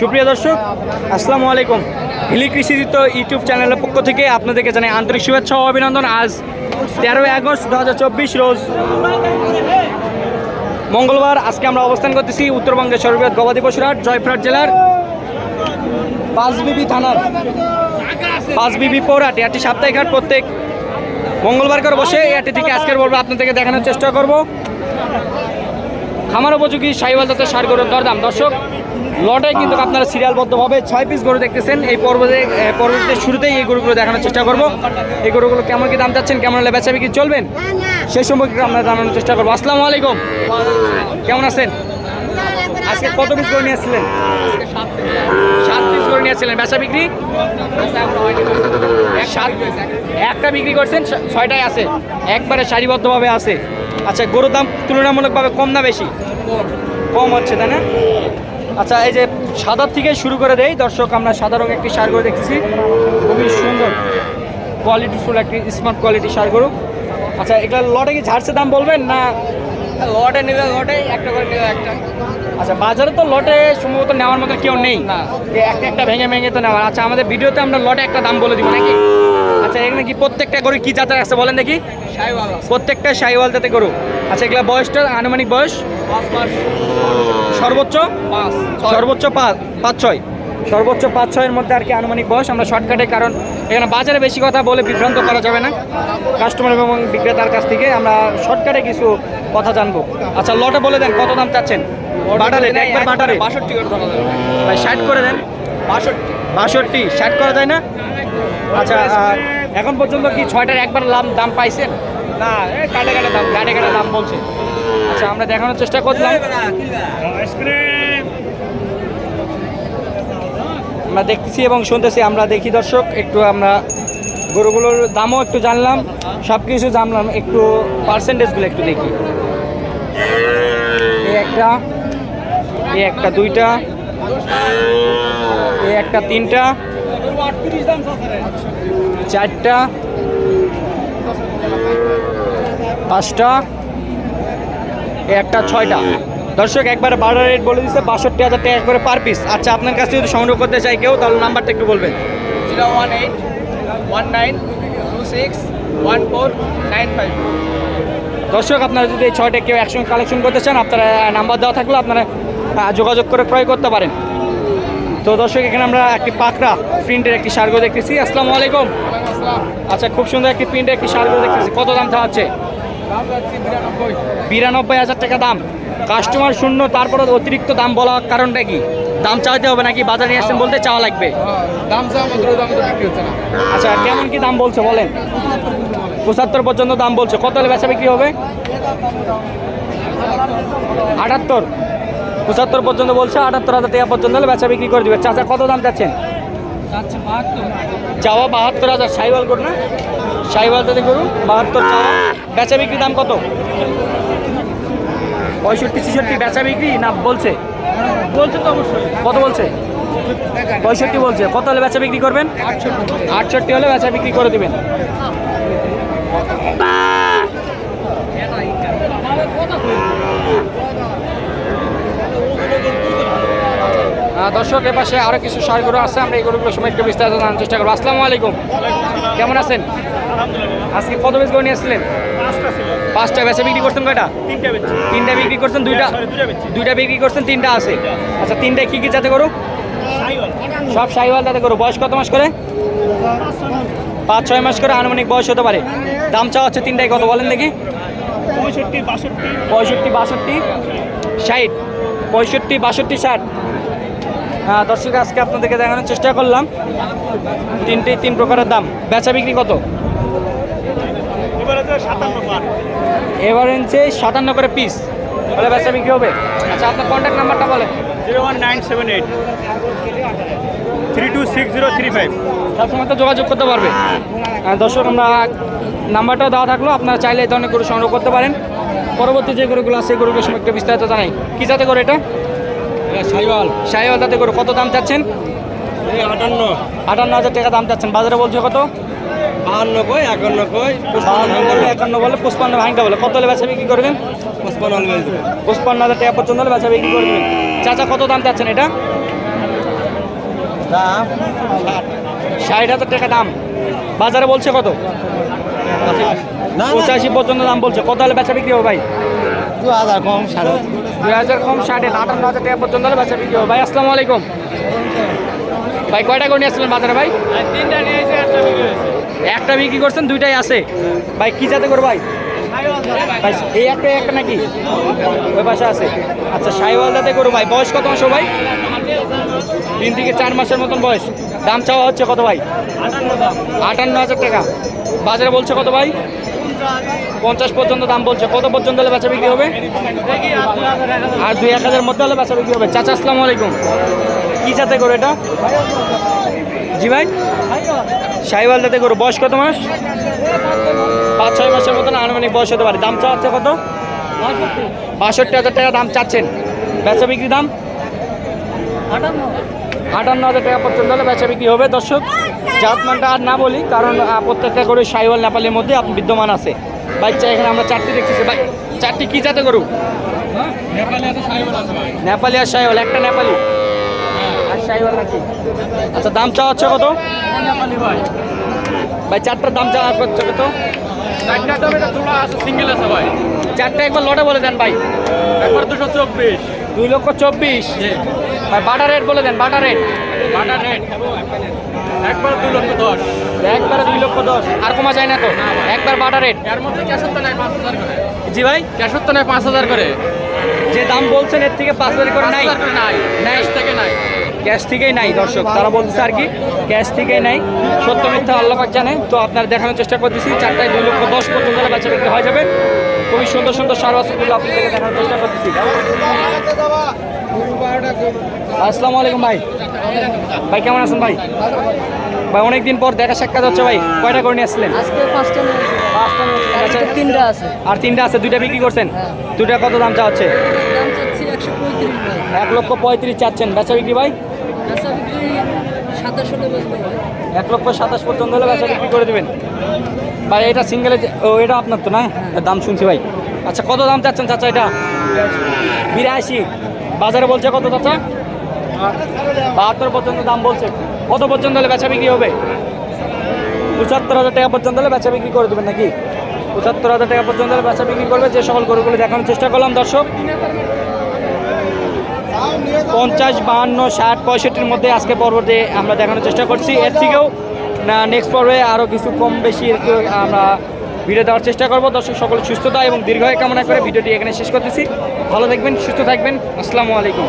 সুপ্রিয় দর্শক, আসসালামু আলাইকুম। হিলি কৃষিজিত ইউটিউব চ্যানেলের পক্ষ থেকে আপনাদেরকে জানাই আন্তরিক শুভেচ্ছা ও অভিনন্দন। আজ তেরোই আগস্ট দুহাজার চব্বিশ রোজ মঙ্গলবার আজকে আমরা অবস্থান করতেছি উত্তরবঙ্গের সর্ববৃহৎ গবাদি পশুরহাট জয়পুরহাট জেলার পাঁচবিবি থানার। পাঁচবিবি পৌরহাট, এটি সাপ্তাহিক হাট প্রত্যেক মঙ্গলবার করে বসে। এটি থেকে আজকের বলব আপনাদেরকে দেখানোর চেষ্টা করব। খামার উপযোগী সাইওয়াল জাতের সার গরুর দরদাম। দর্শক লটে কিন্তু আপনারা সিরিয়ালবদ্ধভাবে ছয় পিস গরু দেখতেছেন। এই পর্বতে পরবর্তী শুরুতেই এই গরুগুলো দেখানোর চেষ্টা করব। এই গরুগুলো কেমন কি দাম চাচ্ছেন, কেমন হলে বেচা বিক্রি চলবেন সেই সম্পর্কে আমরা জানানোর চেষ্টা করব। আসসালামু আলাইকুম। কেমন আছেন? আজকে কত পিস করে নিয়ে আসছিলেন সাত পিস করে নিয়ে আসছিলেন বেচা বিক্রি একটা বিক্রি করছেন ছয়টায় আছে। একবারে সারিবদ্ধভাবে আছে। আচ্ছা গরুর দাম তুলনামূলকভাবে কম না বেশি? কম হচ্ছে, তাই না? আচ্ছা এই যে সাদার থেকে শুরু করে দেয় দর্শক, আমরা সাদা রঙের একটি সার গরু দেখতেছি। খুবই সুন্দর কোয়ালিটি ফুল একটি স্মার্ট কোয়ালিটি সার গরু। আচ্ছা এগুলো লটে কি ঝাড়ছে দাম বলবেন না? লটে নেবে লটে, একটা করে নেবে একটা। আচ্ছা বাজারে তো লটে সম্ভবত নেওয়ার মতো কেউ নেই। না। একটা একটা ভেঙে ভেঙে তো নেওয়ার। আচ্ছা আমাদের ভিডিওতে আমরা লটে একটা দাম বলে দিব নাকি? আচ্ছা এখানে কি প্রত্যেকটা গরু কি জাতের আছে বলেন দেখি? প্রত্যেকটা সাইওয়াল জাতে গরু। আচ্ছা এগুলা বয়সটা আনুমানিক বয়স? সর্বোচ্চ? সর্বোচ্চ পাঁচ পাঁচ ছয়। সর্বোচ্চ পাঁচ ছয়ের মধ্যে আর কি আনুমানিক বয়স? আমরা শর্টকাটে কারণ এখানে বাজারে বেশি কথা বলে বিভ্রান্ত করা যাবে না। কাস্টমার এবং বিক্রেতার কাছ থেকে আমরা শর্টকাটে কিছু কথা জানব। আচ্ছা লটে বলে দেন কত দাম চাচ্ছেন? বাটারে একবার বাটারে। বাষট্টি করে ধরা যাবে। ভাই ষাট করে দেন। বাষট্টি। বাষট্টি ষাট করা যায় না? আচ্ছা এখন পর্যন্ত কি ছয়টার একবার লাম দাম পাইছেন? না কাটে কাটে দাম। গাড়ি গাড়ি দাম বলছে। আচ্ছা আমরা দেখানোর চেষ্টা করলাম। আমরা দেখতেছি এবং শুনতেছি আমরা দেখি দর্শক একটু আমরা গরুগুলোর দামও একটু জানলাম সব কিছু জানলাম একটু পার্সেন্টেজগুলো একটু দেখি। একটা। এই একটা দুইটা এই একটা তিনটা চারটা পাঁচটা একটা ছয়টা। দর্শক একবারে বারো রেট বলে দিচ্ছে বাষট্টি হাজার টাকা একবারে পার পিস আচ্ছা আপনার কাছে যদি সংগ্রহ করতে চাই কেউ তাহলে নাম্বারটা একটু বলবেন। Zero one eight one nine two six one four nine five. দর্শক আপনারা যদি এই ছয়টা কেউ একসঙ্গে কালেকশন করতে চান আপনারা নাম্বার দেওয়া থাকলে আপনারা যোগাযোগ করে ক্রয় করতে পারেন। তো দর্শক এখানে আমরা একটি পাকড়া প্রিন্টের একটি সার্গো দেখতেছি। আসসালামু আলাইকুম। আচ্ছা খুব সুন্দর একটি প্রিন্টের একটি সার্গো দেখতেছি। কত দাম যাচ্ছে বিরানব্বই হাজার টাকা দাম। কাস্টমার শূন্য তারপরে অতিরিক্ত দাম বলার কারণটা কি? দাম চাইতে হবে নাকি বাজারে নিয়ে আসছেন বলতে চাওয়া লাগবে? দাম চাওয়া মাত্র দাম তো বিক্রি হচ্ছে না। আচ্ছা কেমন কি দাম বলছে বলেন? পঁচাত্তর পর্যন্ত দাম বলছে। কত হলে বেচা বিক্রি হবে? আটাত্তর। পঁচাত্তর পর্যন্ত বলছে আটাত্তর হাজার টাকা পর্যন্ত হলে বেচা বিক্রি করে দিবে। চাচা কত দাম চাচ্ছেন? চাওয়া বাহাত্তর হাজার। সাইওয়াল করুন না সাইওয়াল যদি করুন বাহাত্তর চাওয়া। বেচা বিক্রি দাম কত? পঁয়ষট্টি ছেষট্টি বেচা বিক্রি না বলছে? বলছে তো অবশ্যই। কত বলছে? পঁয়ষট্টি বলছে। কত হলে বেচা বিক্রি করবেন? আটষট্টি হলে বেচা বিক্রি করে দিবেন। দর্শক এ পাশে আরও কিছু সার গরু আছে আমরা এই গরুগুলো সময় একটু বিস্তারিত জানার চেষ্টা করব। আসসালামু আলাইকুম। কেমন আছেন? আজকে কত বেশ গরু নিয়ে আসছিলেন পাঁচটা বেচা বিক্রি করছেন কয়টা? তিনটা বিক্রি করছেন দুইটা দুইটা বিক্রি করছেন তিনটা আছে। আচ্ছা তিনটায় কি কি যাতে করু সব সাইওয়াল যাতে করু বয়স কত মাস করে? পাঁচ ছয় মাস করে আনুমানিক বয়স হতে পারে। দাম চাওয়া হচ্ছে তিনটায় কত বলেন দেখি। পঁয়ষট্টি বাষট্টি। পঁয়ষট্টি বাষট্টি ষাট। পঁয়ষট্টি বাষট্টি ষাট। হ্যাঁ দর্শক আজকে আপনাদেরকে দেখানোর চেষ্টা করলাম। তিনটেই তিন প্রকারের দাম। বেচা বিক্রি কত? এবারে হচ্ছে সাতান্ন করে পিস তাহলে বেচা বিক্রি হবে? আচ্ছা আপনার কন্ট্যাক্ট নাম্বারটা বলেন। Zero one nine seven eight. Three two six zero three five. সবসময় তো যোগাযোগ করতে পারবে। হ্যাঁ, দর্শক আমরা নাম্বারটাও দেওয়া থাকল। আপনারা চাইলে এই ধরনের গরু সংগ্রহ করতে পারেন। পরবর্তী যে গরুগুলো আছে সেই গরুগুলোর সময় একটু বিস্তারিত জানাই। কী যাতে করে এটা? সাইওয়াল। যাতে করে কত দাম চাচ্ছেন? আটান্ন। আটান্ন হাজার টাকা দাম চাচ্ছেন। বাজারে বলছে কত? বাহান্ন কই একান্ন কই একান্ন বলে পুষ্পান্ন ভাঙটা বলে। কত হলে বেচা বিক্রি করবেন? পঁচপান্ন পুষ্পান্ন হাজার টাকা পর্যন্ত হলে বেচা বিক্রি করে চাচা কত দাম চাচ্ছেন এটা? দাম? ষাট হাজার টাকা দাম। বাজারে বলছে কত? পঁচাশি পর্যন্ত দাম বলছে। কত হলে বেচা বিক্রি হবে ভাই? দু হাজার কম সাড়ে দুই হাজার কম ষাটে আটান্ন হাজার টাকা পর্যন্ত হলে বেচা বিক্রি ভাই আসসালামু আলাইকুম। ভাই কয়টা করে নিয়ে আসছিলেন বাজারে ভাই? তিনটা নিয়েছে একটা বিক্রি হয়েছে। একটা বিক্রি করছেন দুইটাই আছে। ভাই কি যাতে করো ভাই? ভাই এই একটা একটা নাকি? ওই পাশে আছে। আচ্ছা সাইওয়াল যাতে করো ভাই বয়স কত মাস ভাই? তিন থেকে চার মাসের মতন বয়স। দাম চাওয়া হচ্ছে কত ভাই? আটান্ন হাজার টাকা। বাজারে বলছে কত ভাই? পঞ্চাশ পর্যন্ত দাম বলছে। কত পর্যন্ত হলে বেচা বিক্রি হবে? আর দুই এক হাজার মধ্যে হলে বেচা বিক্রি হবে। চাচা, আসসালামু আলাইকুম। কি যাতে করো এটা? জি ভাই। সাইওয়াল যাতে করো বয়স কত মাস? পাঁচ, ছয় মাসের মতন আনুমানিক বয়স হতে পারে। দাম চাচ্ছে কত? বাষট্টি হাজার টাকা দাম চাচ্ছেন। বেচা বিক্রি দাম? আটান্ন হাজার টাকা পর্যন্ত হলে বেচা বিক্রি হবে। দর্শক জাতমানটা আর না বলি কারণ প্রত্যেকটা করে সাইওয়াল নেপালের মধ্যে আপনি বিদ্যমান আছে। বাইকটা এখানে আমরা চারটি দেখতেছি। ভাই চারটি কি যাতে করু নেপালি আর সাইওয়াল একটা নেপালি। আর সাইওয়াল নাকি? আচ্ছা দাম চাওয়া হচ্ছে কত? ভাই। চারটার দাম চাওয়া হচ্ছে কত? ভাই। চারটা একবার লটে বলে দেন ভাই। একবার দুশো চব্বিশ। দুই লক্ষ চব্বিশ। ভাই বাটা রেট বলে দেন বাটার রেট বাটার রেট একবার দুই লক্ষ দশ। একবার দুই লক্ষ দশ। আর কমা যায় না তো? একবার বাটার রেট এর মধ্যে ক্যাশত নেয় পাঁচ হাজার করে। জি ভাই। ক্যাশত নেয় পাঁচ হাজার করে। যে দাম বলছেন এর থেকে পাঁচ হাজার করে নাই। নাই। ক্যাশ থেকে নাই। ক্যাশ থেকেই নাই দর্শক। তারা বলতেছে আর কি ক্যাশ থেকেই নাই। সত্য মিথ্যা আল্লাহ পাক জানে। তো আপনার দেখানোর চেষ্টা করতেছি চারটায় দুই লক্ষ দশ পর্যন্ত বাচ্চা বিক্রি হয়ে যাবে। খুবই সুন্দর সুন্দর সার বাচ্চাগুলো আপনাদেরকে দেখানোর চেষ্টা করতেছি। আসসালামু আলাইকুম ভাই। ভাই কেমন আছেন ভাই? ভাই অনেকদিন পর দেখা সাক্ষাৎ হচ্ছে ভাই। কয়টা করে নিয়ে আসছিলেন? আজকে পাঁচটা। আচ্ছা, তিনটা আছে। আর তিনটা আছে দুইটা বিক্রি করছেন? দুইটা কত দাম চা হচ্ছে দাম চাচ্ছি এক লক্ষ পঁয়ত্রিশ চাচ্ছেন। বেচা বিক্রি ভাই? এক লক্ষ সাতাশ পর্যন্ত হলে বেচা বিক্রি করে দেবেন। ভাই এটা সিঙ্গেলে ও এটা আপনার তো না? দাম শুনছি ভাই। আচ্ছা কত দাম চাচ্ছেন চাচা এটা? বিরাশি। বাজারে বলছে কত চাচা? বাহাত্তর পর্যন্ত দাম বলছে। কত পর্যন্ত হলে বেচা বিক্রি হবে? পঁচাত্তর হাজার টাকা পর্যন্ত হলে বেচা বিক্রি করে দেবেন নাকি? পঁচাত্তর হাজার টাকা পর্যন্ত হলে বেচা বিক্রি করবে, যে সকল গরুগুলো দেখানোর চেষ্টা করলাম, দর্শক। পঞ্চাশ, বাহান্ন, ষাট, পঁয়ষট্টির মধ্যে আজকে পর্বতে আমরা দেখানোর চেষ্টা করছি। এর থেকেও না নেক্সট পর্বে আরও কিছু কম বেশি আমরা ভিডিও দেওয়ার চেষ্টা করব। দর্শক সকল সুস্থতা এবং দীর্ঘায় কামনা করে ভিডিওটি এখানে শেষ করতেছি। ভালো থাকবেন, সুস্থ থাকবেন। আসসালামু আলাইকুম।